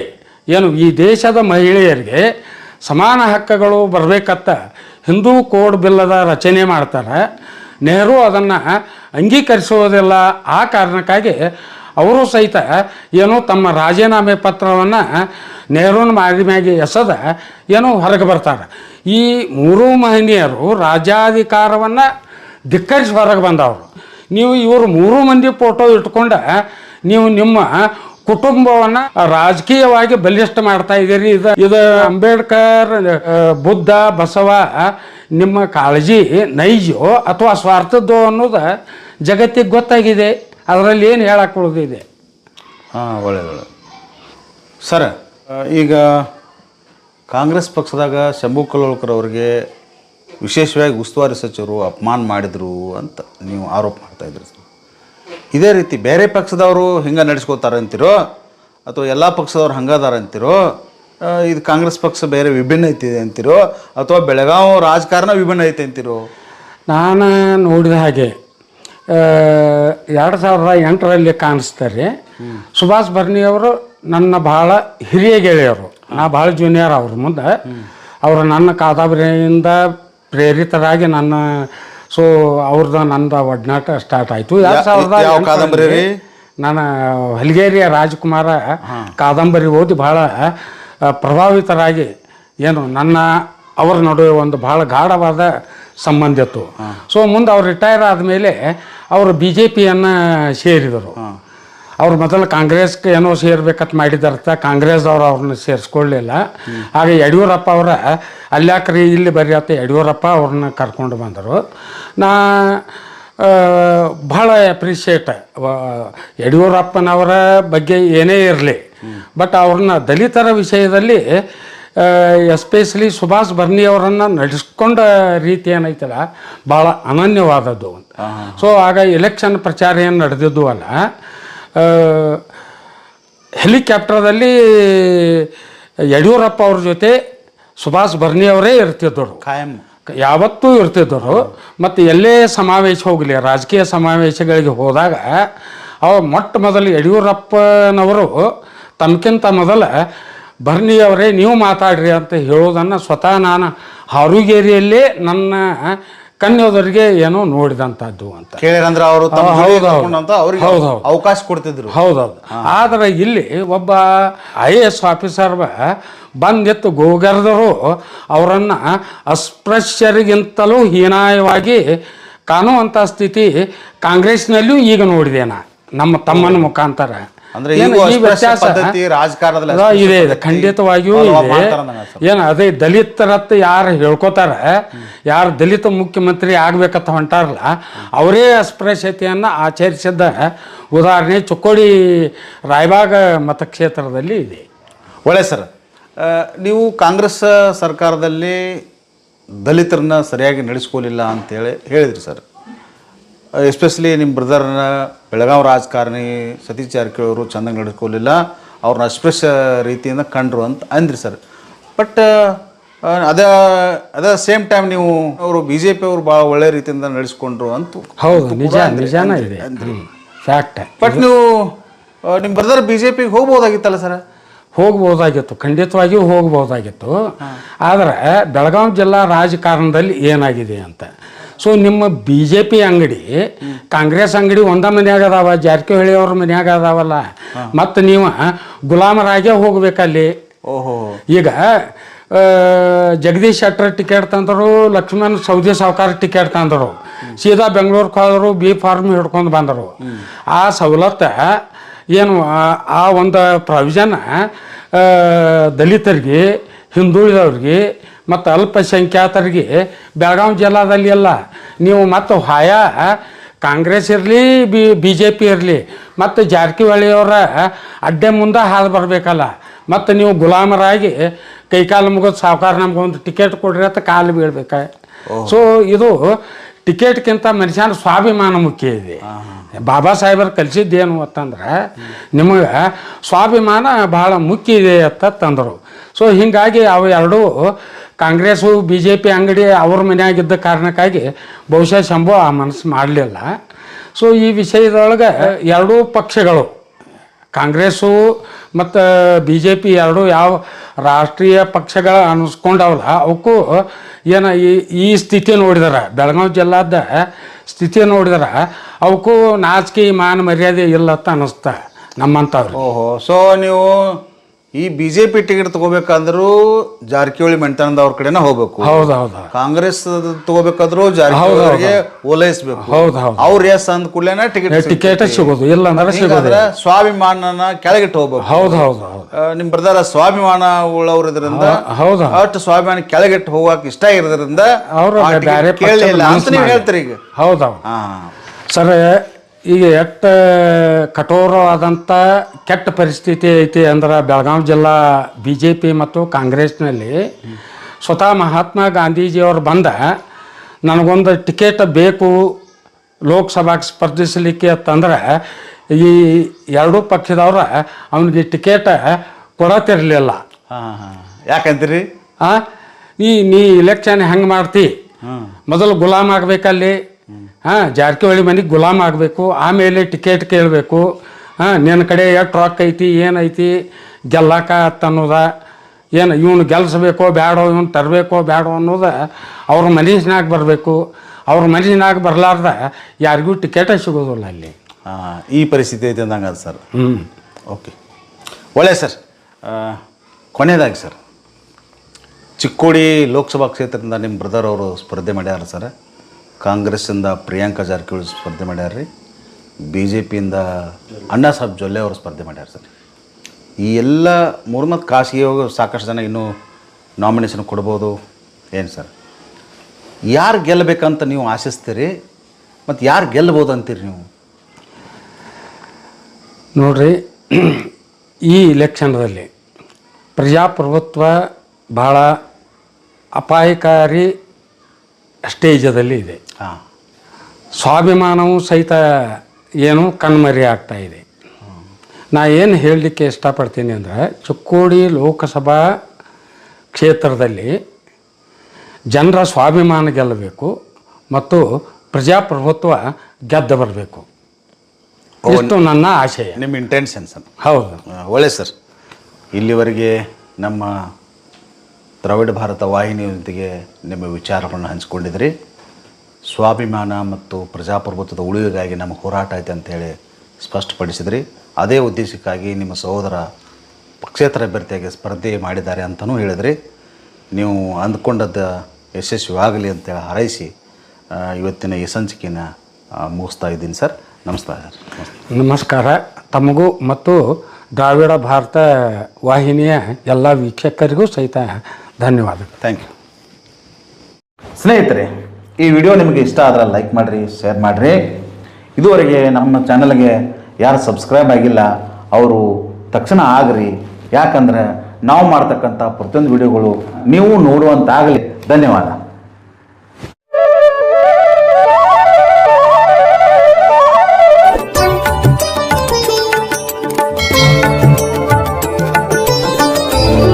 ಏನು, ಈ ದೇಶದ ಮಹಿಳೆಯರಿಗೆ ಸಮಾನ ಹಕ್ಕುಗಳು ಬರಬೇಕತ್ತ. ಹಿಂದೂ ಕೋಡ್ ಬಿಲ್ಲದ ರಚನೆ ಮಾಡ್ತಾರೆ. ನೆಹರು ಅದನ್ನು ಅಂಗೀಕರಿಸುವುದಿಲ್ಲ. ಆ ಕಾರಣಕ್ಕಾಗಿ ಅವರು ಸಹಿತ ಏನು, ತಮ್ಮ ರಾಜೀನಾಮೆ ಪತ್ರವನ್ನು ನೆಹರೂನ ಮಾರಿ ಮ್ಯಾಗೆ ಎಸದ ಏನೋ, ಹೊರಗೆ ಬರ್ತಾರೆ. ಈ ಮೂರು ಮಹನೀಯರು ರಾಜ್ಯಾಧಿಕಾರವನ್ನು ಧಿಕ್ಕರಿಸಿ ಹೊರಗೆ ಬಂದವರು. ನೀವು ಇವರು ಮೂರು ಮಂದಿ ಫೋಟೋ ಇಟ್ಕೊಂಡ ನೀವು ನಿಮ್ಮ ಕುಟುಂಬವನ್ನು ರಾಜಕೀಯವಾಗಿ ಬಲಿಷ್ಠ ಮಾಡ್ತಾ ಇದ್ದೀರಿ. ಇದು ಇದು ಅಂಬೇಡ್ಕರ್ ಬುದ್ಧ, ಬಸವ ನಿಮ್ಮ ಕಾಳಜಿ ನೈಜೋ ಅಥವಾ ಸ್ವಾರ್ಥದ್ದು ಅನ್ನೋದು ಜಗತ್ತಿಗೆ ಗೊತ್ತಾಗಿದೆ. ಅದರಲ್ಲಿ ಏನು ಹೇಳಕ್ಕೊಳ್ಳೋದಿದೆ ಹಾಂ ಒಳ್ಳೆಯದು ಸರ್ ಈಗ ಕಾಂಗ್ರೆಸ್ ಪಕ್ಷದಾಗ ಶಂಭು ಕಲೋಲ್ಕರ್ ಅವರಿಗೆ ವಿಶೇಷವಾಗಿ ಉಸ್ತುವಾರಿ ಸಚಿವರು ಅಪಮಾನ ಮಾಡಿದರು ಅಂತ ನೀವು ಆರೋಪ ಮಾಡ್ತಾ ಇದ್ರಿ. ಇದೇ ರೀತಿ ಬೇರೆ ಪಕ್ಷದವರು ಹಿಂಗೆ ನಡೆಸ್ಕೋತಾರೆ ಅಂತಿರೋ ಅಥವಾ ಎಲ್ಲ ಪಕ್ಷದವ್ರು ಹಂಗದಾರ ಅಂತಿರೋ ಇದು ಕಾಂಗ್ರೆಸ್ ಪಕ್ಷ ಬೇರೆ ವಿಭಿನ್ನ ಐತಿದೆ ಅಂತಿರೋ ಅಥವಾ ಬೆಳಗಾವಿ ರಾಜಕಾರಣ ವಿಭಿನ್ನ ಐತೆ ಅಂತಿರೋ? ನಾನು ನೋಡಿದ ಹಾಗೆ ಎರಡು ಸಾವಿರದ ಎಂಟರಲ್ಲಿ ಕಾಣಿಸ್ತಾರೆ. ಸುಭಾಷ್ ಬರ್ನಿಯವರು ನನ್ನ ಭಾಳ ಹಿರಿಯ ಗೆಳೆಯರು. ನಾ ಭಾಳ ಜೂನಿಯರ್ ಅವ್ರ ಮುಂದೆ. ಅವರು ನನ್ನ ಕಾದಾಬರಿಯಿಂದ ಪ್ರೇರಿತರಾಗಿ ನನ್ನ ಸೊ ಅವ್ರದ್ದು ನಂದು ಒಡನಾಟ ಸ್ಟಾರ್ಟ್ ಆಯಿತು. ಎರಡು ಸಾವಿರದ ಯಾವ ಕಾದಂಬರಿ ರೀ? ನಾನು ಹಲಗೇರಿಯ ರಾಜಕುಮಾರ ಕಾದಂಬರಿ ಓದಿ ಭಾಳ ಆ, ಪ್ರಭಾವಿತರಾಗಿ ಏನು ನನ್ನ ಅವರ ನಡುವೆ ಒಂದು ಭಾಳ ಗಾಢವಾದ ಸಂಬಂಧ ಇತ್ತು. ಸೊ ಮುಂದೆ ಅವ್ರು ರಿಟೈರ್ ಆದಮೇಲೆ ಅವರು ಬಿ ಜೆ ಪಿಯನ್ನು ಸೇರಿದರು ಅವ್ರು ಮೊದಲು ಕಾಂಗ್ರೆಸ್ಗೆ ಏನೋ ಸೇರ್ಬೇಕಂತ ಕಾಂಗ್ರೆಸ್ ಅವರು ಅವ್ರನ್ನ ಸೇರಿಸ್ಕೊಳ್ಳಿಲ್ಲ ಹಾಗೆ ಯಡಿಯೂರಪ್ಪ ಅವರ ಅಲ್ಯಾಕ್ರಿ ಇಲ್ಲಿ ಬರ್ರಿ ಅಂತ ಯಡಿಯೂರಪ್ಪ ಅವ್ರನ್ನ ಕರ್ಕೊಂಡು ಬಂದರು. ನಾ ಭಾಳ ಅಪ್ರಿಷಿಯೇಟ್ ಯಡಿಯೂರಪ್ಪನವರ ಬಗ್ಗೆ ಏನೇ ಇರಲಿ ಬಟ್ ಅವ್ರನ್ನ ದಲಿತರ ವಿಷಯದಲ್ಲಿ ಎಸ್ಪೆಷಲಿ ಸುಭಾಷ್ ಬರ್ನಿ ಅವರನ್ನು ನಡೆಸ್ಕೊಂಡ ರೀತಿ ಏನೈತಲ್ಲ ಭಾಳ ಅನನ್ಯವಾದದ್ದು ಅಂತ. ಸೊ ಆಗ ಎಲೆಕ್ಷನ್ ಪ್ರಚಾರ ಏನು ನಡೆದಿದ್ದು ಅಲ್ಲ ಹೆಲಿಕ್ಯಾಪ್ಟರ್ದಲ್ಲಿ ಹೆಲಿಕಾಪ್ಟರ್ದಲ್ಲಿ ಯಡಿಯೂರಪ್ಪ ಅವ್ರ ಜೊತೆ ಸುಭಾಷ್ ಬರ್ನಿ ಅವರೇ ಇರ್ತಿದ್ದರು. ಕಾಯಂ ಯಾವತ್ತೂ ಇರ್ತಿದ್ದರು. ಮತ್ತು ಎಲ್ಲೇ ಸಮಾವೇಶ ಹೋಗಲಿ ರಾಜಕೀಯ ಸಮಾವೇಶಗಳಿಗೆ ಹೋದಾಗ ಅವ ಮೊಟ್ಟ ಮೊದಲು ಯಡಿಯೂರಪ್ಪನವರು ತಮ್ಗಿಂತ ಮೊದಲ ಬರ್ನಿಯವರೇ ನೀವು ಮಾತಾಡ್ರಿ ಅಂತ ಹೇಳೋದನ್ನು ಸ್ವತಃ ನಾನು ಹಾರುಗೇರಿಯಲ್ಲಿ ನನ್ನ ಕನ್ಯೋದರಿಗೆ ಏನೋ ನೋಡಿದಂಥದ್ದು ಅಂತ. ಕೇಳಿರಂದ್ರೆ ಅವರು ಹೌದು. ಅವಕಾಶ ಕೊಡ್ತಿದ್ರು. ಹೌದೌದು ಆದರೆ ಇಲ್ಲಿ ಒಬ್ಬ ಐ ಎ ಎಸ್ ಆಫೀಸರ್ ಬಂದಿತ್ತು ಗೋಗರ್ದರು ಅವರನ್ನು ಅಸ್ಪೃಶ್ಯರಿಗಿಂತಲೂ ಹೀನಾಯವಾಗಿ ಕಾಣುವಂಥ ಸ್ಥಿತಿ ಕಾಂಗ್ರೆಸ್ನಲ್ಲಿಯೂ ಈಗ ನೋಡಿದೆ ನಾ ನಮ್ಮ ತಮ್ಮನ ಮುಖಾಂತರ. ಇದೆ ಇದೆ ಖಂಡಿತವಾಗಿಯೂ ಇದೆ. ಏನು ಅದೇ ದಲಿತರತ್ತ ಯಾರು ಹೇಳ್ಕೊತಾರ ಯಾರು ದಲಿತ ಮುಖ್ಯಮಂತ್ರಿ ಆಗ್ಬೇಕಂತ ಹೊಂಟಾರಲ್ಲ ಅವರೇ ಅಸ್ಪೃಶ್ಯತೆಯನ್ನು ಆಚರಿಸಿದ್ದ ಉದಾಹರಣೆ ಚುಕ್ಕೋಡಿ ರಾಯಬಾಗ ಮತಕ್ಷೇತ್ರದಲ್ಲಿ ಇದೆ. ಒಳ್ಳೆ ಸರ್. ನೀವು ಕಾಂಗ್ರೆಸ್ ಸರ್ಕಾರದಲ್ಲಿ ದಲಿತರನ್ನ ಸರಿಯಾಗಿ ನಡೆಸ್ಕೊಳ್ಳಿಲ್ಲ ಅಂತೇಳಿ ಹೇಳಿದ್ರಿ ಸರ್. ಎಸ್ಪೆಷಲಿ ನಿಮ್ಮ ಬ್ರದರ್ನ ಬೆಳಗಾವಿ ರಾಜಕಾರಣಿ ಸತೀಶ್ ಜಾರಕಿಹೊಳಿ ಅವರು ಚೆನ್ನಾಗಿ ನಡೆಸ್ಕೊಳ್ಳಿಲ್ಲ ಅವ್ರನ್ನ ಅಸ್ಪೃಶ್ಯ ರೀತಿಯಿಂದ ಕಂಡ್ರು ಅಂತ ಅಂದ್ರಿ ಸರ್. ಬಟ್ ಅದ ಅದ ಸೇಮ್ ಟೈಮ್ ನೀವು ಅವರು ಬಿ ಜೆ ಪಿ ಅವರು ಭಾಳ ಒಳ್ಳೆ ರೀತಿಯಿಂದ ನಡೆಸ್ಕೊಂಡ್ರು ಅಂತ ಹೌದು ನಿಜ ನಿಜಾನ ಇದೆ. ಫ್ಯಾಕ್ಟ್ ಬಟ್ ನೀವು ನಿಮ್ಮ ಬ್ರದರ್ ಬಿ ಜೆ ಪಿಗೆ ಹೋಗ್ಬೋದಾಗಿತ್ತಲ್ಲ ಸರ್? ಹೋಗ್ಬೋದಾಗಿತ್ತು ಖಂಡಿತವಾಗಿಯೂ ಹೋಗ್ಬೋದಾಗಿತ್ತು ಆದರೆ ಬೆಳಗಾವಿ ಜಿಲ್ಲಾ ರಾಜಕಾರಣದಲ್ಲಿ ಏನಾಗಿದೆ ಅಂತ. ಸೊ ನಿಮ್ಮ ಬಿ ಜೆ ಪಿ ಅಂಗಡಿ ಕಾಂಗ್ರೆಸ್ ಅಂಗಡಿ ಒಂದ ಮನ್ಯಾಗ ಅದಾವ ಜಾರಕಿಹೊಳಿ ಅವ್ರ ಮನ್ಯಾಗ ಅದಾವಲ್ಲ. ಮತ್ತು ನೀವು ಗುಲಾಮರಾಗೆ ಹೋಗ್ಬೇಕಲ್ಲಿ. ಓಹೋ. ಈಗ ಜಗದೀಶ್ ಶೆಟ್ಟರ್ ಟಿಕೆಟ್ ತಂದರು ಲಕ್ಷ್ಮಣ್ ಸೌದಿ ಸಾವುಕಾರ ಟಿಕೆಟ್ ತಂದರು. ಸೀದಾ ಬೆಂಗಳೂರು ಹೋದರು ಬಿ ಫಾರ್ಮ್ ಹಿಡ್ಕೊಂಡು ಬಂದರು. ಆ ಸವಲತ್ತು ಏನು ಆ- ಒಂದು ಪ್ರಾವಿಷನ್ ದಲಿತರಿಗೆ ಹಿಂದುಳಿದವ್ರಿಗೆ ಮತ್ತು ಅಲ್ಪಸಂಖ್ಯಾತರಿಗೆ ಬೆಳಗಾವಿ ಜಿಲ್ಲಾದಲ್ಲಿ ಎಲ್ಲ ನೀವು ಮತ್ತು ಹಾಯ ಕಾಂಗ್ರೆಸ್ ಇರಲಿ ಬಿ ಬಿ ಜೆ ಪಿ ಇರಲಿ ಮತ್ತು ಜಾರಕಿಹೊಳಿಯವರ ಅಡ್ಡೆ ಮುಂದೆ ಹಾದು ಬರಬೇಕಲ್ಲ. ಮತ್ತು ನೀವು ಗುಲಾಮರಾಗಿ ಕೈಕಾಲು ಮುಗಿದು ಸಾವುಕಾರ ನಮ್ಗೊಂದು ಟಿಕೆಟ್ ಕೊಡ್ರಿ ಅಂತ ಕಾಲು ಬೀಳ್ಬೇಕು? ಸೊ ಇದು ಟಿಕೆಟ್ಗಿಂತ ಮನುಷ್ಯನ ಸ್ವಾಭಿಮಾನ ಮುಖ್ಯ ಇದೆ. ಬಾಬಾ ಸಾಹೇಬರು ಕಲಿಸಿದ್ದೇನು ಅಂತಂದ್ರೆ, ನಿಮಗೆ ಸ್ವಾಭಿಮಾನ ಭಾಳ ಮುಖ್ಯ ಇದೆ ಅಂತ ತಂದರು. ಸೊ ಹೀಗಾಗಿ ಅವು ಎರಡೂ ಕಾಂಗ್ರೆಸ್ಸು ಬಿ ಜೆ ಪಿ ಅಂಗಡಿ ಅವ್ರ ಮನೆಯಾಗಿದ್ದ ಕಾರಣಕ್ಕಾಗಿ ಬಹುಶಃ ಶಂಭು ಆ ಮನಸ್ಸು ಮಾಡಲಿಲ್ಲ. ಸೊ ಈ ವಿಷಯದೊಳಗೆ ಎರಡೂ ಪಕ್ಷಗಳು ಕಾಂಗ್ರೆಸ್ಸು ಮತ್ತು ಬಿ ಜೆ ಪಿ ಎರಡು ಯಾವ ರಾಷ್ಟ್ರೀಯ ಪಕ್ಷಗಳ ಅನ್ನಿಸ್ಕೊಂಡವಲ್ಲ ಅವಕ್ಕೂ ಏನು ಈ ಈ ಸ್ಥಿತಿ ನೋಡಿದಾರೆ. ಬೆಳಗಾವಿ ಜಿಲ್ಲಾದ ಸ್ಥಿತಿ ನೋಡಿದ್ರೆ. ಅವಕ್ಕೂ ನಾಚಿಕೆ ಮಾನ ಮರ್ಯಾದೆ ಇಲ್ಲ ಅಂತ ಅನ್ನಿಸ್ತಾ ನಮ್ಮಂಥವ್ರು. ಓಹೋ ಸೊ ನೀವು ಈ ಬಿಜೆಪಿ ಟಿಕೆಟ್ ತಗೋಬೇಕಂದ್ರೂ ಜಾರಕಿಹೊಳಿ ಮೆಂಟನದ ಅವ್ರ ಕಡೆನ ಹೋಗ್ಬೇಕು. ಹೌದು ಹೌದು. ಕಾಂಗ್ರೆಸ್ ತಗೋಬೇಕಾದ್ರೂ ಜಾರಕಿಹೊಳಿ ಅವರಿಗೆ ಓಲೈಸ್ಬೇಕು. ಹೌದು ಹೌದು. ಅವ್ರ ಎಸ್ ಅಂದ ಕೂಡಲೇ ಟಿಕೆಟ್ ಟಿಕೆಟ್ ಸಿಗೋದು. ಇಲ್ಲ ಸಿಗೋದ್ರೆ ಸ್ವಾಭಿಮಾನನ ಕೆಳಗಿಟ್ಟು ಹೋಗ್ಬೇಕು. ಹೌದು ಹೌದು ನಿಮ್ ಬ್ರದರ್ ಸ್ವಾಭಿಮಾನ ಉಳ್ಳವ್ರ ಇದರಿಂದ ಹೌದು ಅಷ್ಟು ಸ್ವಾಭಿಮಾನ ಕೆಳಗಿಟ್ಟು ಹೋಗಕ್ ಇಷ್ಟ ಇರೋದ್ರಿಂದ ಅವರು ಕೇಳಿಲ್ಲ ಅಂತ ನೀವು ಹೇಳ್ತೀರಿ ಈಗ. ಹೌದು ಹೌದು. ಹಾ. ಸರ್ ಈಗ ಎಷ್ಟು ಕಠೋರವಾದಂಥ ಕೆಟ್ಟ ಪರಿಸ್ಥಿತಿ ಐತಿ ಅಂದ್ರೆ ಬೆಳಗಾವಿ ಜಿಲ್ಲಾ ಬಿ ಜೆ ಪಿ ಮತ್ತು ಕಾಂಗ್ರೆಸ್ನಲ್ಲಿ ಸ್ವತಃ ಮಹಾತ್ಮ ಗಾಂಧೀಜಿಯವರು ಬಂದ ನನಗೊಂದು ಟಿಕೆಟ್ ಬೇಕು ಲೋಕಸಭಾಗೆ ಸ್ಪರ್ಧಿಸಲಿಕ್ಕೆ ಅಂತಂದ್ರೆ ಈ ಎರಡೂ ಪಕ್ಷದವ್ರ ಅವನಿಗೆ ಟಿಕೆಟ್ ಕೊಡತಿರಲಿಲ್ಲ. ಇರಲಿಲ್ಲ ಹಾ ಯಾಕಂತೀರಿ? ಆ ನೀ ನೀ ಇಲೆಕ್ಷನ್ ಹೆಂಗೆ ಮಾಡ್ತಿ? ಮೊದಲು ಗುಲಾಮ್ ಆಗಬೇಕಲ್ಲಿ. ಹಾಂ ಜಾರಕಿಹೊಳಿ ಮನೆಗೆ ಗುಲಾಮ್ ಆಗಬೇಕು ಆಮೇಲೆ ಟಿಕೆಟ್ ಕೇಳಬೇಕು. ಹಾಂ ನಿನ್ನ ಕಡೆ ಎಷ್ಟು ರೊಕ್ಕ ಐತಿ ಏನೈತಿ ಗೆಲ್ಲಕ ಅನ್ನೋದ ಏನು ಇವನು ಗೆಲ್ಲಿಸ್ಬೇಕೋ ಬೇಡೋ ಇವನು ತರಬೇಕೋ ಬೇಡೋ ಅನ್ನೋದ ಅವ್ರ ಮನಸ್ಸಿನಾಗ ಬರಬೇಕು. ಅವ್ರ ಮನಸ್ಸಿನಾಗ ಬರಲಾರ್ದ ಯಾರಿಗೂ ಟಿಕೆಟೇ ಸಿಗೋದಿಲ್ಲ ಅಲ್ಲಿ. ಹಾ ಈ ಪರಿಸ್ಥಿತಿ ಐತೆ ಅಂದಂಗ ಸರ್. ಹ್ಞೂ ಓಕೆ. ಒಳ್ಳೆ ಸರ್. ಕೊನೆಯದಾಗಿ ಸರ್. ಚಿಕ್ಕೋಡಿ ಲೋಕಸಭಾ ಕ್ಷೇತ್ರದಿಂದ ನಿಮ್ಮ ಬ್ರದರ್ ಅವರು ಸ್ಪರ್ಧೆ ಮಾಡ್ಯಾರ ಸರ್. ಕಾಂಗ್ರೆಸ್ಸಿಂದ ಪ್ರಿಯಾಂಕಾ ಜಾರಕಿಹೊಳಿ ಸ್ಪರ್ಧೆ ಮಾಡ್ಯಾರ ರೀ. ಬಿ ಜೆ ಪಿಯಿಂದ ಅಣ್ಣಾ ಸಾಹೇಬ್ ಜೊಲ್ಲೆ ಅವರು ಸ್ಪರ್ಧೆ ಮಾಡ್ಯಾರ ಸರ್. ಈ ಎಲ್ಲ ಮೂರು ಮತ್ತು ಖಾಸಗಿ ಸಾಕಷ್ಟು ಜನ ಇನ್ನೂ ನಾಮಿನೇಷನ್ ಕೊಡ್ಬೋದು ಏನು ಸರ್? ಯಾರು ಗೆಲ್ಲಬೇಕಂತ ನೀವು ಆಶಿಸ್ತೀರಿ? ಮತ್ತು ಯಾರು ಗೆಲ್ಲಬೋದು ಅಂತೀರಿ ನೀವು? ನೋಡ್ರಿ, ಈ ಇಲೆಕ್ಷನ್ದಲ್ಲಿ ಪ್ರಜಾಪ್ರಭುತ್ವ ಭಾಳ ಅಪಾಯಕಾರಿ ಸ್ಟೇಜದಲ್ಲಿ ಇದೆ. ಸ್ವಾಭಿಮಾನವೂ ಸಹಿತ ಏನು ಕಣ್ಮರಿ ಆಗ್ತಾ ಇದೆ. ನಾ ಏನು ಹೇಳಲಿಕ್ಕೆ ಇಷ್ಟಪಡ್ತೀನಿ ಅಂದರೆ ಚಿಕ್ಕೋಡಿ ಲೋಕಸಭಾ ಕ್ಷೇತ್ರದಲ್ಲಿ ಜನರ ಸ್ವಾಭಿಮಾನ ಗೆಲ್ಲಬೇಕು ಮತ್ತು ಪ್ರಜಾಪ್ರಭುತ್ವ ಗೆದ್ದು ಬರಬೇಕು. ಇಷ್ಟು ನನ್ನ ಆಶಯ. ನಿಮ್ಮ ಇಂಟೆನ್ಷನ್ ಸರ್ ಹೌದು. ಒಳ್ಳೆ ಸರ್. ಇಲ್ಲಿವರೆಗೆ ನಮ್ಮ ದ್ರಾವಿಡ ಭಾರತ ವಾಹಿನಿಯೊಂದಿಗೆ ನಿಮ್ಮ ವಿಚಾರಗಳನ್ನು ಹಂಚಿಕೊಂಡಿದ್ರಿ. ಸ್ವಾಭಿಮಾನ ಮತ್ತು ಪ್ರಜಾಪ್ರಭುತ್ವದ ಉಳಿವಿಗಾಗಿ ನಮ್ಮ ಹೋರಾಟ ಐತೆ ಅಂತೇಳಿ ಸ್ಪಷ್ಟಪಡಿಸಿದ್ರಿ. ಅದೇ ಉದ್ದೇಶಕ್ಕಾಗಿ ನಿಮ್ಮ ಸಹೋದರ ಪಕ್ಷೇತರ ಅಭ್ಯರ್ಥಿಯಾಗಿ ಸ್ಪರ್ಧೆ ಮಾಡಿದ್ದಾರೆ ಅಂತಲೂ ಹೇಳಿದ್ರಿ. ನೀವು ಅಂದ್ಕೊಂಡದ್ದು ಯಶಸ್ವಿಯಾಗಲಿ ಅಂತೇಳಿ ಹಾರೈಸಿ ಇವತ್ತಿನ ಈ ಸಂಚಿಕೆನ ಮುಗಿಸ್ತಾ ಇದ್ದೀನಿ ಸರ್. ನಮಸ್ಕಾರ ಸರ್. ನಮಸ್ಕಾರ. ತಮಗೂ ಮತ್ತು ದ್ರಾವಿಡ ಭಾರತ ವಾಹಿನಿಯ ಎಲ್ಲ ವೀಕ್ಷಕರಿಗೂ ಸಹಿತ ಧನ್ಯವಾದಗಳು. Thank you. ಸ್ನೇಹಿತರೆ ಈ ವಿಡಿಯೋ ನಿಮಗೆ ಇಷ್ಟ ಆದರೆ ಲೈಕ್ ಮಾಡಿರಿ ಶೇರ್ ಮಾಡಿರಿ. ಇದುವರೆಗೆ ನಮ್ಮ ಚಾನಲ್ಗೆ ಯಾರು ಸಬ್ಸ್ಕ್ರೈಬ್ ಆಗಿಲ್ಲ, ಅವರು ತಕ್ಷಣ ಆಗ್ರಿ. ಯಾಕಂದ್ರೆ ನಾವು ಮಾಡ್ತಕ್ಕಂಥ ಪ್ರತಿಯೊಂದು ವಿಡಿಯೋಗಳು ನೀವು ನೋಡುವಂತಾಗಲಿ. ಧನ್ಯವಾದ.